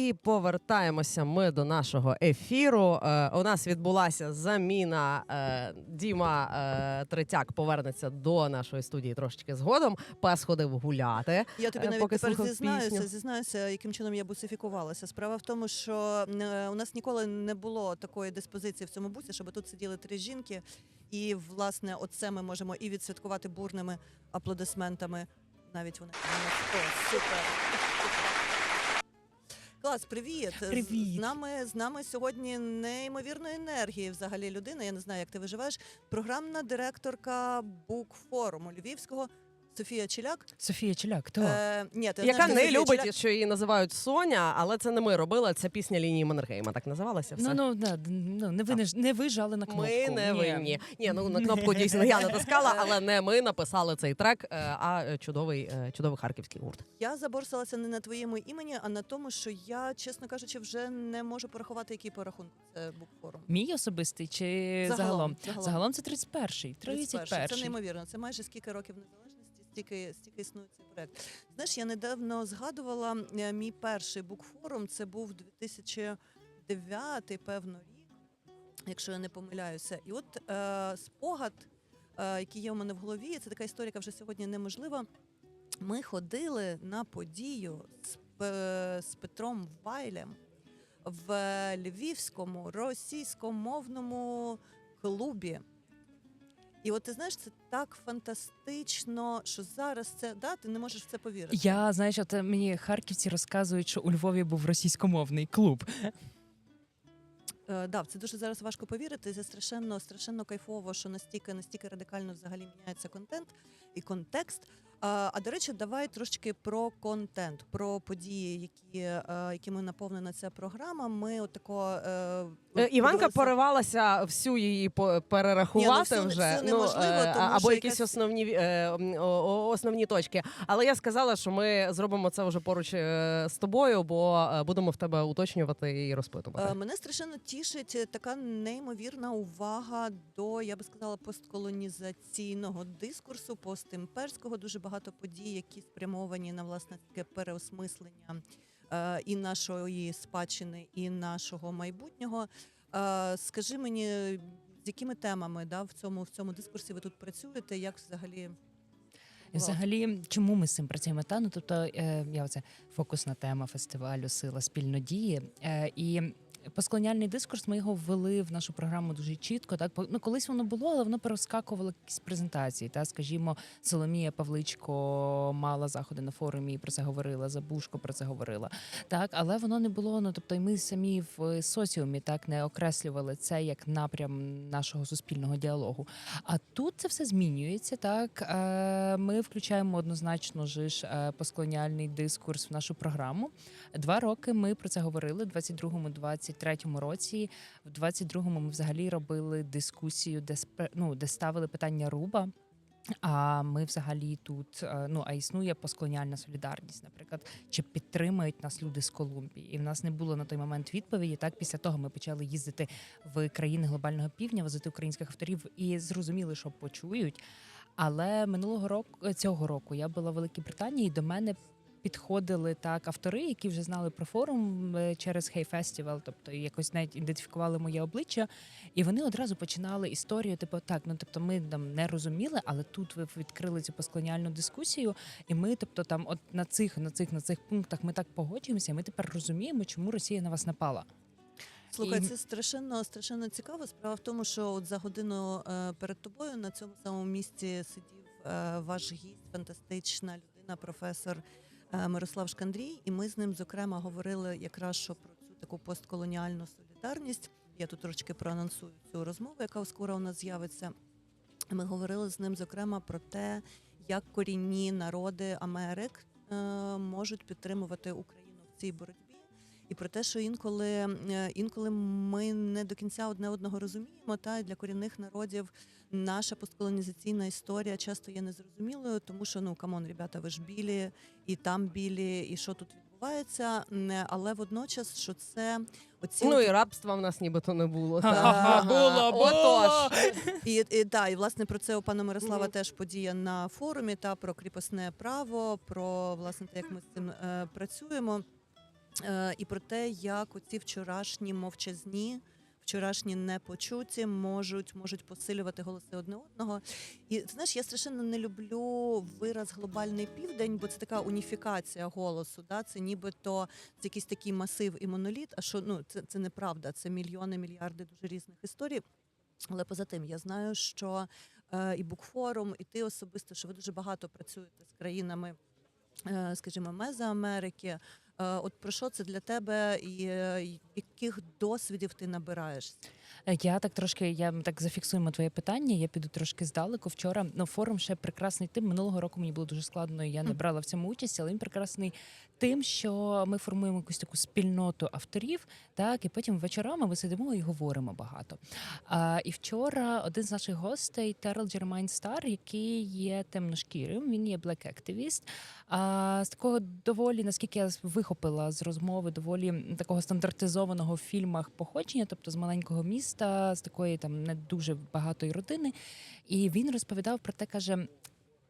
І повертаємося ми до нашого ефіру. Е, у нас відбулася заміна. Е, Діма е, Третяк повернеться до нашої студії трошечки згодом. Пес ходив гуляти. Я тобі Е, навіть поки тепер зізнаюся, пісню. зізнаюся, яким чином я бусифікувалася. Справа в тому, що е, у нас ніколи не було такої диспозиції в цьому бусі, щоб тут сиділи три жінки. І власне, оце ми можемо і відсвяткувати бурними аплодисментами. Навіть вони О, супер. Клас, привіт. Привіт. З нами з нами сьогодні неймовірної енергії. Взагалі людина. Я не знаю, як ти виживаєш. Програмна директорка букфоруму Львівського Софія Челяк. Софія Челяк, хто? Е, ні, ти Яка знаєш, не Софія любить, Челяк- що її називають Соня, але це не ми робили. Це пісня лінії Маннергейма. Так називалася все. Ну, ну, да, ну, не ви не, ж- не ви жали на кнопку. Ми не Ні. винні. Ні, ну на кнопку дійсно я натискала, але не ми написали цей трек, е, а е, чудовий, е, чудовий харківський гурт. Я заборсилася не на твоєму імені, а на тому, що я, чесно кажучи, вже не можу порахувати, який по рахунку це букфорум. Мій особистий чи Загалом, загалом? загалом. Загалом, це 31-й. 31. 31. Це неймовірно. Це майже скільки років незалежності, стільки, стільки існує цей проект. Знаєш, я недавно згадувала е, мій перший букфорум. Це був 2009, певно, рік, якщо я не помиляюся. І от е, спогад, е, який є у мене в голові, це така історія, яка вже сьогодні неможлива. Ми ходили на подію з, Пе- з Петром Вайлем в львівському російськомовному клубі. І от ти знаєш, це так фантастично, що зараз це да, ти не можеш в це повірити. Я знаєш, от е, мені харківці розказують, що у Львові був російськомовний клуб. Е, да, в це дуже зараз важко повірити. Це страшенно, страшенно кайфово, що настільки, настільки радикально взагалі міняється контент і контекст. А, а до речі, давай трошечки про контент, про події, які, е, якими наповнена ця програма. Ми отако е, Е, Іванка подивилися- поривалася всю її по- перерахувати Ні, ну, всю- вже. всю неможливо, е, тому або що якісь якась- основні е, м, о- о- основні точки. Але я сказала, що ми зробимо це вже поруч е, з тобою, бо е, будемо в тебе уточнювати і Е, розпитувати. Мене страшенно тішить е, така неймовірна увага до, я би сказала, постколонізаційного дискурсу, постімперського. Дуже багато подій, які спрямовані на власне таке переосмислення і нашої спадщини, і нашого майбутнього. Е, Скажи мені, з якими темами да, в цьому в цьому дискурсі ви тут працюєте? Як взагалі? Взагалі, чому ми з цим працюємо? Та ну тобто, е, я оце фокусна тема фестивалю Сила спільнодії. Е, і Постколоніальний дискурс ми його ввели в нашу програму дуже чітко. Так ну, колись воно було, але воно перескакувало якісь презентації. Та скажімо, Соломія Павличко мала заходи на форумі і про це говорила. Забушко про це говорила. Так, але воно не було. Ну тобто, і ми самі в е, соціумі так не окреслювали це як напрям нашого суспільного діалогу. А тут це все змінюється. Так е, ми включаємо однозначно ж е, постколоніальний дискурс в нашу програму. Два роки ми про це говорили 22-му, 20 23-му році. В 22-му ми взагалі робили дискусію, де ну, де ставили питання руба. А ми взагалі тут е, ну а існує постколоніальна солідарність, наприклад, чи підтримають нас люди з Колумбії, і в нас не було на той момент відповіді. Так після того ми почали їздити в країни глобального півдня, возити українських авторів і зрозуміли, що почують. Але минулого року цього року я була в Великій Британії. і До мене підходили так автори, які вже знали про форум е, через Hey Festival, тобто якось навіть ідентифікували моє обличчя, і вони одразу починали історію. Типу, так, ну тобто, ми там не розуміли, але тут ви відкрили цю постколоніальну дискусію, і ми, тобто, там, от на цих, на цих, на цих пунктах ми так погоджуємося. і Ми тепер розуміємо, чому Росія на вас напала. Слухай, це страшенно страшенно цікаво. Справа в тому, що от за годину е, перед тобою на цьому самому місці сидів е, ваш гість, фантастична людина, професор Мирослав Шкандрій. І ми з ним зокрема говорили якраз що про цю таку постколоніальну солідарність. Я тут трошки проанонсую цю розмову, яка скоро у нас з'явиться. Ми говорили з ним зокрема про те, як корінні народи Америк е, можуть підтримувати Україну в цій боротьбі. І про те, що інколи, е, інколи ми не до кінця одне одного розуміємо, та і для корінних народів наша постколонізаційна історія часто є незрозумілою, тому що ну камон, ребята, ви ж білі, і там білі, і що тут відбувається. Але водночас, що це оці Ну і рабства в нас нібито не було. Ага, було, було. Отож. і, і, да, і власне про це у пана Мирослава теж подія на форумі та про кріпосне право, про власне те, як ми з цим е, працюємо. Е, і про те, як оці вчорашні мовчазні. Вчорашні непочуті можуть можуть посилювати голоси одне одного. І знаєш, я страшенно не люблю вираз глобальний південь, бо це така уніфікація голосу. Да? Це нібито це якийсь такий масив і моноліт. А що ну це, це неправда, це мільйони, мільярди дуже різних історій. Але поза тим, я знаю, що е, і букфорум, і ти особисто, що ви дуже багато працюєте з країнами, е, скажімо, Мезоамерики. Е, от про що це для тебе, і е, і яких досвідів ти набираєшся? Е, Я так трошки, я так зафіксуємо твоє питання. Я піду трошки здалеку. Вчора ну, форум ще прекрасний тим. Минулого року мені було дуже складно, і я не брала в цьому участь, але він прекрасний тим, що ми формуємо якусь таку спільноту авторів, так і потім вечорами ми сидимо і говоримо багато. А, і вчора один з наших гостей, Терл Джермайн Стар, який є темношкірим, він є блек активіст. А з такого доволі, наскільки я вихопила з розмови, доволі такого стандартизованого в фільмах походження, тобто з маленького міста, з такої там не дуже багатої родини. І він розповідав про те, каже.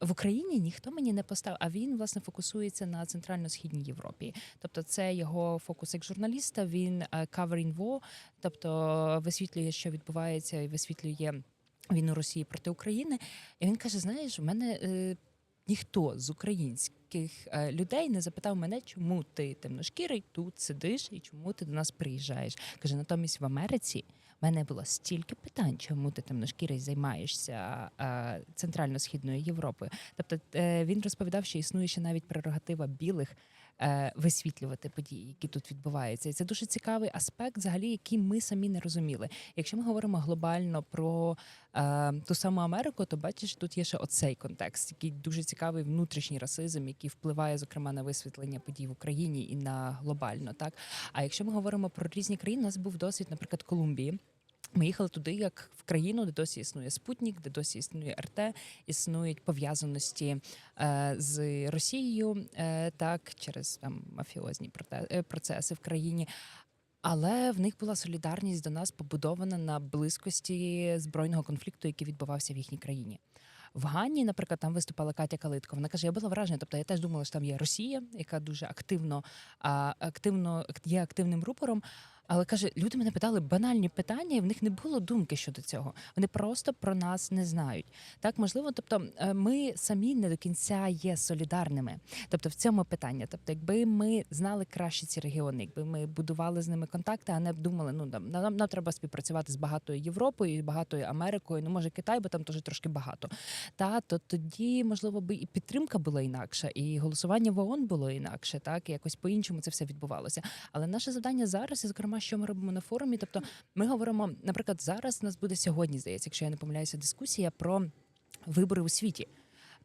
В Україні ніхто мені не поставив, а він власне фокусується на центрально-східній Європі. Тобто, це його фокус як журналіста. Він е, covering war, тобто висвітлює, що відбувається, і висвітлює війну Росії проти України. І він каже: знаєш, у мене е, ніхто з українських е, людей не запитав мене, чому ти темношкірий тут сидиш і чому ти до нас приїжджаєш. Каже, натомість в Америці. в мене було стільки питань, чому ти темношкірий займаєшся е, центрально-східною Європою. Тобто е, він розповідав, що існує ще навіть прерогатива білих висвітлювати події, які тут відбуваються. І це дуже цікавий аспект, взагалі, який ми самі не розуміли. Якщо ми говоримо глобально про е, ту саму Америку, то бачиш, тут є ще оцей контекст, який дуже цікавий внутрішній расизм, який впливає зокрема на висвітлення подій в Україні і на глобально. Так а якщо ми говоримо про різні країни, у нас був досвід, наприклад, Колумбії. Ми їхали туди, як в країну, де досі існує Спутник, де досі існує РТ, існують пов'язаності е, з Росією, е, так через там мафіозні е, процеси в країні. Але в них була солідарність до нас побудована на близькості збройного конфлікту, який відбувався в їхній країні. В Ганні, наприклад, там виступала Катя Калитко. Вона каже: я була вражена. Тобто я теж думала, що там є Росія, яка дуже активно, активно є активним рупором. Але каже, люди мене питали банальні питання, і в них не було думки щодо цього. Вони просто про нас не знають. Так можливо, тобто е, ми самі не до кінця є солідарними. Тобто, в цьому питання. Тобто, якби ми знали краще ці регіони, якби ми будували з ними контакти, а не б думали, ну нам, нам, нам треба співпрацювати з багатою Європою, багатою Америкою. Ну може Китай, бо там теж трошки багато. Та то тоді можливо би і підтримка була інакша, і голосування в ООН було інакше, так і якось по-іншому це все відбувалося. Але наше завдання зараз, і зокрема, що ми робимо на форумі. Тобто, ми говоримо, наприклад, зараз у нас буде сьогодні, здається, якщо я не помиляюся, дискусія про вибори у світі.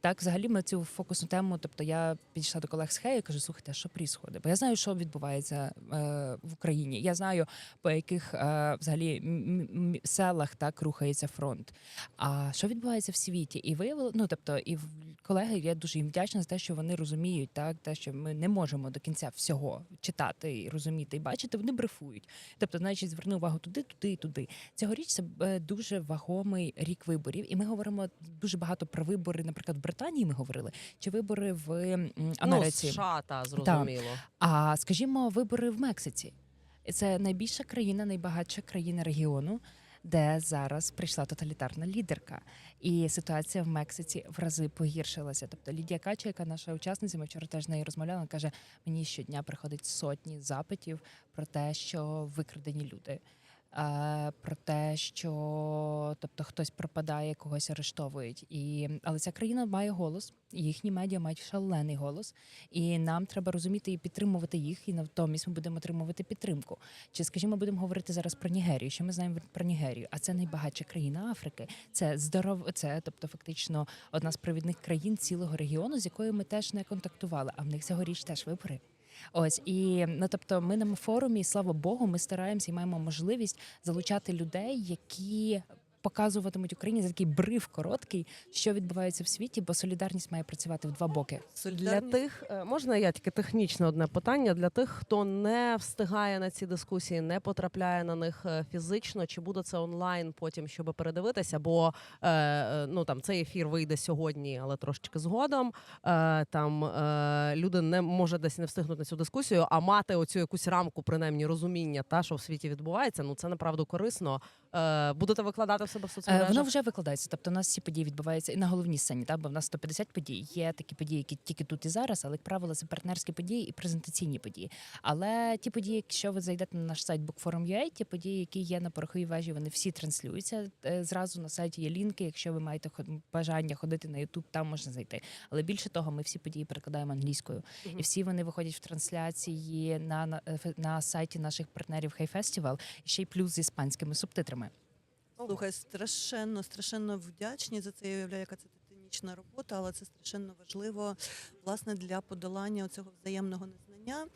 Так, взагалі, ми цю фокусну тему. Тобто, я підійшла до колег з Хею і кажу, слухайте, а що происходить? Бо я знаю, що відбувається е, в Україні. Я знаю, по яких е, взагалі селах так рухається фронт. А що відбувається в світі? І виявило, ну тобто, і в- колеги, я дуже їм вдячна за те, що вони розуміють, так те, що ми не можемо до кінця всього читати, і розуміти і бачити. Вони брифують. Тобто, значить, зверни увагу туди, туди і туди. Цьогоріч це е, дуже вагомий рік виборів, і ми говоримо дуже багато про вибори, наприклад, Британії. Ми говорили чи вибори в м, Америці. Ну, США, та, зрозуміло. А скажімо, вибори в Мексиці. Це найбільша країна, найбагатша країна регіону, де зараз прийшла тоталітарна лідерка. І ситуація в Мексиці в рази погіршилася. Тобто Лідія Кача, яка наша учасниця, ми вчора теж з нею розмовляла, вона каже: мені щодня приходить сотні запитів про те, що викрадені люди. Е, Про те, що тобто хтось пропадає, когось арештовують, і але ця країна має голос, їхні медіа мають шалений голос, і нам треба розуміти і підтримувати їх, і натомість ми будемо отримувати підтримку. Чи, скажімо, будемо говорити зараз про Нігерію? Що ми знаємо про Нігерію? А це найбагатша країна Африки. Це здоров, це тобто фактично одна з провідних країн цілого регіону, з якою ми теж не контактували. А в них цьогоріч теж вибори. Ось і ну тобто, ми на форумі, слава Богу, ми стараємося і маємо можливість залучати людей, які показуватимуть Україні за такий брив короткий, що відбувається в світі, бо солідарність має працювати в два боки. Для тих е, можна я тільки технічне одне питання для тих, хто не встигає на ці дискусії, не потрапляє на них е, фізично. Чи буде це онлайн потім, щоб передивитися? Бо е, е, ну там цей ефір вийде сьогодні, але трошечки згодом. Е, там е, люди не може десь не встигнути на цю дискусію, а мати оцю якусь рамку, принаймні розуміння, та що в світі відбувається. Ну це направду корисно. Е, будете викладати в себе в Е, соцмережах? Воно вже викладається. Тобто, у нас всі події відбуваються і на головній сцені. Так, бо в нас 150 подій. Є такі події, які тільки тут і зараз, але як правило, це партнерські події і презентаційні події. Але ті події, якщо ви зайдете на наш сайт Bookforum.ua, ті події, які є на пороховій вежі, вони всі транслюються. Е, Зразу на сайті є лінки. Якщо ви маєте бажання ходити на YouTube, там можна зайти. Але більше того, ми всі події перекладаємо англійською, Мгм. і всі вони виходять в трансляції на, на, на сайті наших партнерів Хей Фестивал, ще й плюс з іспанськими субтитрами. Слухай, страшенно, страшенно вдячні за це. Я уявляю, яка це титанічна робота, але це страшенно важливо власне для подолання цього взаємного незнання.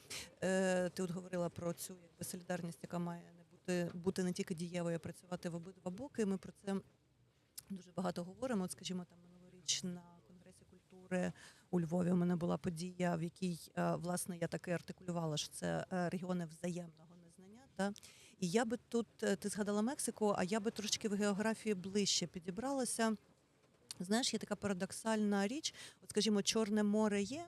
Е, ти от говорила про цю якби солідарність, яка має не бути бути не тільки дієвою, а працювати в обидва боки. Ми про це дуже багато говоримо. От, скажімо, там минулоріч на конгресі культури у Львові у мене була подія, в якій е, власне я таки артикулювала, що це е, регіони взаємного незнання. Та і я би тут е, ти згадала Мексику, а я би трошки в географії ближче підібралася. Знаєш, є така парадоксальна річ. От, скажімо, Чорне море є.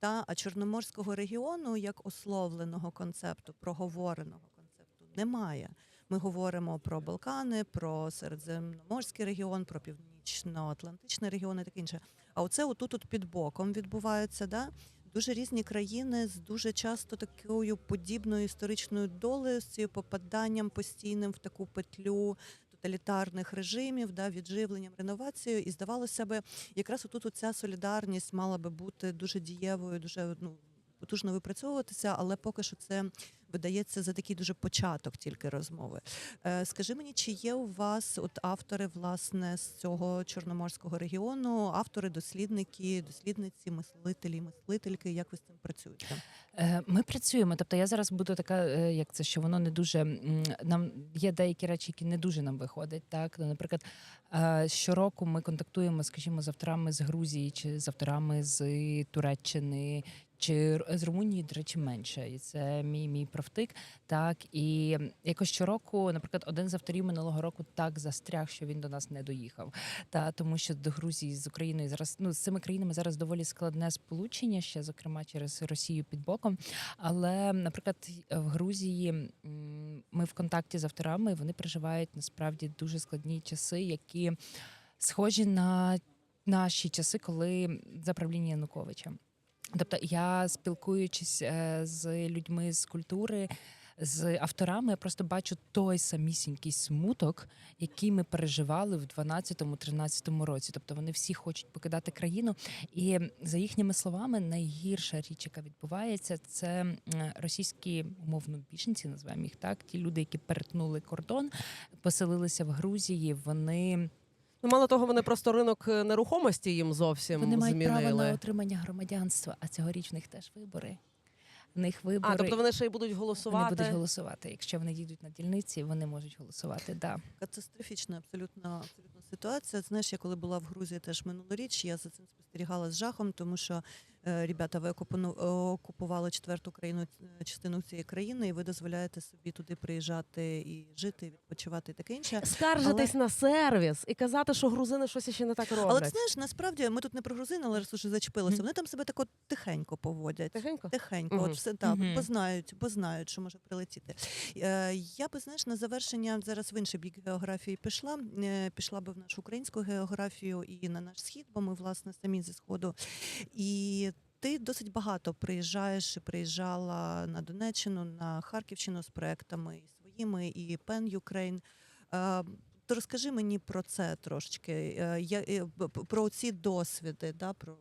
Та а чорноморського регіону як условленого концепту, проговореного концепту немає. Ми говоримо про Балкани, про Середземноморський регіон, про північно-атлантичний регіон і таке інше. А оце отут от під боком відбувається, да? Дуже різні країни з дуже часто такою подібною історичною долею, з цією попаданням постійним в таку петлю тоталітарних режимів, да, відживленням, реновацією. І здавалося би, якраз отут ця солідарність мала би бути дуже дієвою, дуже ну, потужно випрацьовуватися, але поки що це видається за такий дуже початок тільки розмови. Е, скажи мені, чи є у вас от автори власне з цього чорноморського регіону, автори, дослідники, дослідниці, мислителі, мислительки? Як ви з цим працюєте? Е, Ми працюємо. Тобто я зараз буду така, е, як це, що воно не дуже нам є деякі речі, які не дуже нам виходять. Так, Ну, наприклад, щороку ми контактуємо, скажімо, з авторами з Грузії чи з авторами з Туреччини. Чи з Румунії, до речі, менше, і це мій мій профтик. Так і якось щороку, наприклад, один з авторів минулого року так застряг, що він до нас не доїхав. Та тому, що до Грузії з Україною зараз ну з цими країнами зараз доволі складне сполучення, ще зокрема через Росію під боком. Але, наприклад, в Грузії ми в контакті з авторами, вони переживають насправді дуже складні часи, які схожі на наші часи, коли за правління Януковича. Тобто, я спілкуючись е, з людьми з культури. З авторами я просто бачу той самісінький смуток, який ми переживали в 12-13 році. Тобто вони всі хочуть покидати країну, і за їхніми словами, найгірша річ, яка відбувається, це російські умовно біженці, називаємо їх так. Ті люди, які перетнули кордон, поселилися в Грузії. Вони, Ну, мало того, вони просто ринок е, нерухомості їм зовсім вони мають змінили. право на отримання громадянства, а цьогорічних теж вибори. В них вибори. А, тобто вони ще й будуть Вони голосувати. будуть голосувати. Якщо вони їдуть на дільниці, вони можуть голосувати. Да. Катастрофічна абсолютно, абсолютно ситуація. Знаєш, я коли була в Грузії теж минулоріч, я за цим спостерігала з жахом, тому що ребята, ви окупану- окупували четверту країну е, частину цієї країни, і ви дозволяєте собі туди приїжджати і жити, і відпочивати і таке інше. Скаржитись на сервіс і казати, що грузини щось ще не так роблять. Але ти знаєш, насправді ми тут не про грузин, але раз уже зачепилося. Мгм. Вони там себе тако тихенько поводять. Тихенько? Тихенько, Мгм. от все так, Мгм. бо знають, бо знають, що може прилетіти. Е, я би знаєш на завершення зараз в інший бік географії пішла. Е, пішла би в нашу українську географію і на наш схід, бо ми власне самі зі сходу. І ти досить багато приїжджаєш і приїжджала на Донеччину, на Харківщину з проектами і своїми, і Пен Юкрейн. То розкажи мені про це трошечки. Е, е, про ці досвіди, да, про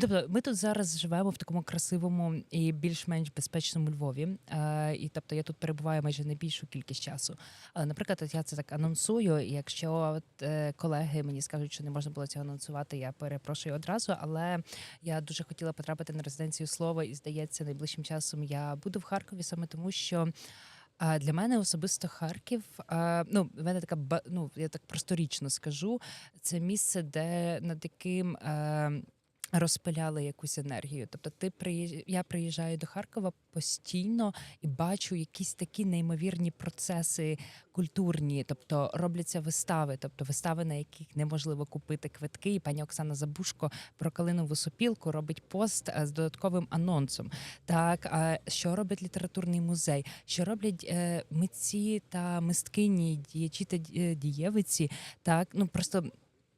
Тобто, ми тут зараз живемо в такому красивому і більш-менш безпечному Львові. Е, і тобто я тут перебуваю майже найбільшу кількість часу. Але, наприклад, от я це так анонсую. Якщо от, е, колеги мені скажуть, що не можна було цього анонсувати, я перепрошую одразу. Але я дуже хотіла потрапити на резиденцію слова, і здається, найближчим часом я буду в Харкові саме тому, що. А для мене особисто Харків, ну, в мене така ну, я так просторічно скажу. Це місце, де над яким е, розпиляли якусь енергію. Тобто, ти приїж... я приїжджаю до Харкова постійно і бачу якісь такі неймовірні процеси культурні, тобто робляться вистави, тобто вистави, на яких неможливо купити квитки. І пані Оксана Забушко про калинову сопілку робить пост е, з додатковим анонсом. Так, що робить літературний музей? Що роблять е, митці та мисткині, діячі та е, дієвиці? Так, ну просто.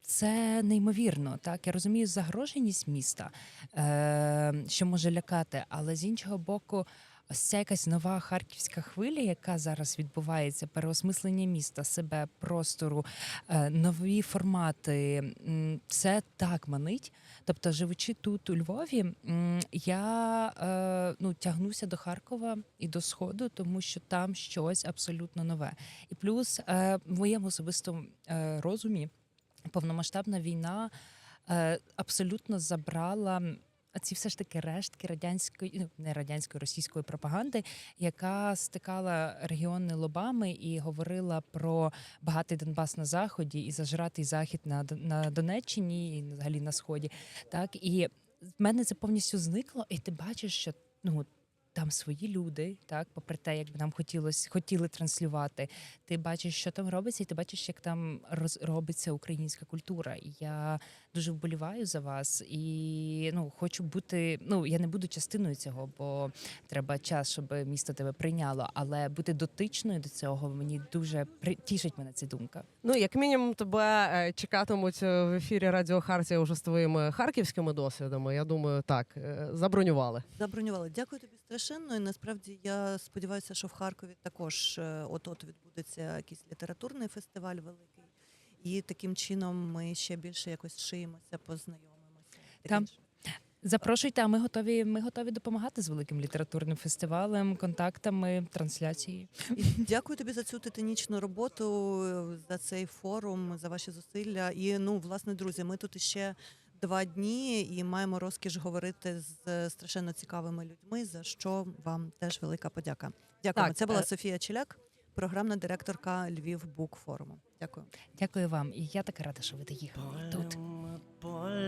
Це неймовірно, так я розумію загроженість міста, е, що може лякати, але з іншого боку, ось ця якась нова харківська хвиля, яка зараз відбувається, переосмислення міста, себе, простору, е, нові формати. Це так манить. Тобто, живучи тут у Львові, я е, ну, тягнуся до Харкова і до Сходу, тому що там щось абсолютно нове. І плюс е, в моєму особистому розумі повномасштабна війна е, абсолютно забрала. Ці все ж таки рештки радянської, ну не радянської російської пропаганди, яка стикала регіони лобами і говорила про багатий Донбас на заході і зажратий захід на на Донеччині і взагалі на сході. Так і в мене це повністю зникло, і ти бачиш, що ну там свої люди, так, попри те, як би нам хотілося хотіли транслювати. Ти бачиш, що там робиться, і ти бачиш, як там роз, робиться українська культура. І я дуже вболіваю за вас і ну хочу бути. Ну я не буду частиною цього, бо треба час, щоб місто тебе прийняло. Але бути дотичною до цього мені дуже при... тішить мене ця думка. Ну, як мінімум, тебе е, чекатимуть е, в ефірі Радіо Хартія вже з твоїми харківськими досвідами. Я думаю, так е, забронювали. Забронювали. Дякую тобі страшенно. І насправді я сподіваюся, що в Харкові також е, от-от відбудеться якийсь літературний фестиваль великий. І таким чином ми ще більше якось шиємося, познайомимося. Там. Запрошуйте, а ми готові. Ми готові допомагати з великим літературним фестивалем, контактами, трансляцією. І дякую тобі за цю титанічну роботу, е, за цей форум, за ваші зусилля. І ну, власне, друзі, ми тут іще два дні і маємо розкіш говорити з е, страшенно цікавими людьми. За що вам теж велика подяка. Дякуємо. Так, Це була е, Софія Челяк, програмна директорка Львів Бук Форуму. Дякую. Дякую вам. І я така рада, що ви доїхали тут.